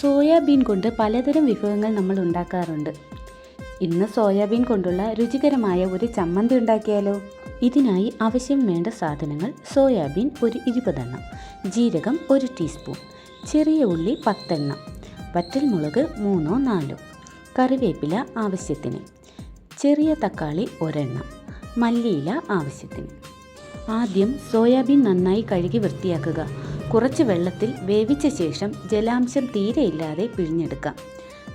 Soybean കൊണ്ട് പലതരം വിഭവങ്ങൾ നമ്മൾ ഉണ്ടാക്കാറുണ്ട്. ഇന്ന് സോയാബീൻ കൊണ്ടുള്ള രുചികരമായ ഒരു ചമ്മന്തി ഉണ്ടാക്കിയാലോ? ഇതിനായി ആവശ്യം വേണ്ട സാധനങ്ങൾ സോയാബീൻ ഒരു ഇരുപതെണ്ണം ജീരകം ഒരു ടീസ്പൂൺ ചെറിയ ഉള്ളി പത്തെണ്ണം വറ്റൽമുളക് മൂന്നോ നാലോ കറിവേപ്പില ആവശ്യത്തിന് ചെറിയ തക്കാളി ഒരെണ്ണം മല്ലിയില ആവശ്യത്തിന്. ആദ്യം സോയാബീൻ നന്നായി കഴുകി വൃത്തിയാക്കുക. കുറച്ച് വെള്ളത്തിൽ വേവിച്ച ശേഷം ജലാംശം തീരെയില്ലാതെ പിഴിഞ്ഞെടുക്കാം.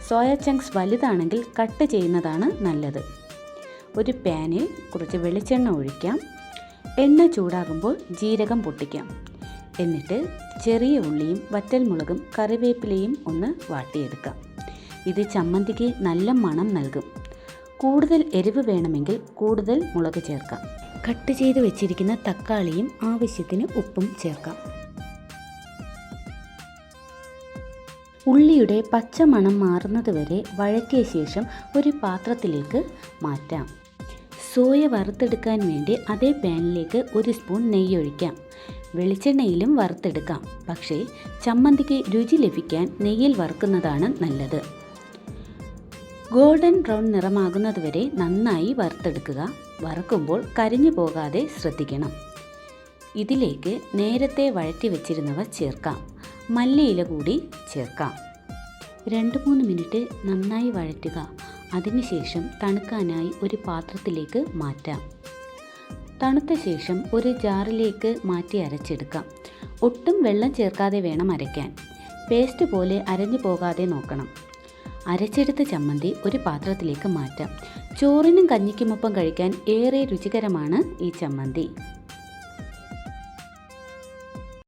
സോയ ചങ്ക്സ് വലുതാണെങ്കിൽ കട്ട് ചെയ്യുന്നതാണ് നല്ലത്. ഒരു പാനിൽ കുറച്ച് വെളിച്ചെണ്ണ ഒഴിക്കാം. എണ്ണ ചൂടാകുമ്പോൾ ജീരകം പൊട്ടിക്കാം. എന്നിട്ട് ചെറിയ ഉള്ളിയും വറ്റൽമുളകും കറിവേപ്പിലയും ഒന്ന് വാട്ടിയെടുക്കാം. ഇത് ചമ്മന്തിക്ക് നല്ല മണം നൽകും. കൂടുതൽ എരിവ് വേണമെങ്കിൽ കൂടുതൽ മുളക് ചേർക്കാം. കട്ട് ചെയ്ത് വെച്ചിരിക്കുന്ന തക്കാളിയും ആവശ്യത്തിന് ഉപ്പും ചേർക്കാം. ഉള്ളിയുടെ പച്ചമണം മാറുന്നതുവരെ വഴറ്റിയ ശേഷം ഒരു പാത്രത്തിലേക്ക് മാറ്റാം. സോയ വറുത്തെടുക്കാൻ വേണ്ടി അതേ പാനിലേക്ക് ഒരു സ്പൂൺ നെയ്യ് ഒഴിക്കാം വെളിച്ചെണ്ണയിലും വറുത്തെടുക്കാം. പക്ഷേ ചമ്മന്തിക്ക് രുചി ലഭിക്കാൻ നെയ്യിൽ വറുക്കുന്നതാണ് നല്ലത്. ഗോൾഡൻ ബ്രൗൺ നിറമാകുന്നതുവരെ നന്നായി വറുത്തെടുക്കുക. വറുക്കുമ്പോൾ കരിഞ്ഞു പോകാതെ ശ്രദ്ധിക്കണം. ഇതിലേക്ക് നേരത്തെ വഴറ്റി വെച്ചിരുന്നവ ചേർക്കാം. മല്ലിയില കൂടി ചേർക്കാം. രണ്ട് മൂന്ന് മിനിറ്റ് നന്നായി വഴറ്റുക. അതിനുശേഷം തണുക്കാനായി ഒരു പാത്രത്തിലേക്ക് മാറ്റാം. തണുത്ത ശേഷം ഒരു ജാറിലേക്ക് മാറ്റി അരച്ചെടുക്കാം. ഒട്ടും വെള്ളം ചേർക്കാതെ വേണം അരയ്ക്കാൻ. പേസ്റ്റ് പോലെ അരഞ്ഞു പോകാതെ നോക്കണം. അരച്ചെടുത്ത ചമ്മന്തി ഒരു പാത്രത്തിലേക്ക് മാറ്റാം. ചോറിനും കഞ്ഞിക്കുമൊപ്പം കഴിക്കാൻ ഏറെ രുചികരമാണ് ഈ ചമ്മന്തി.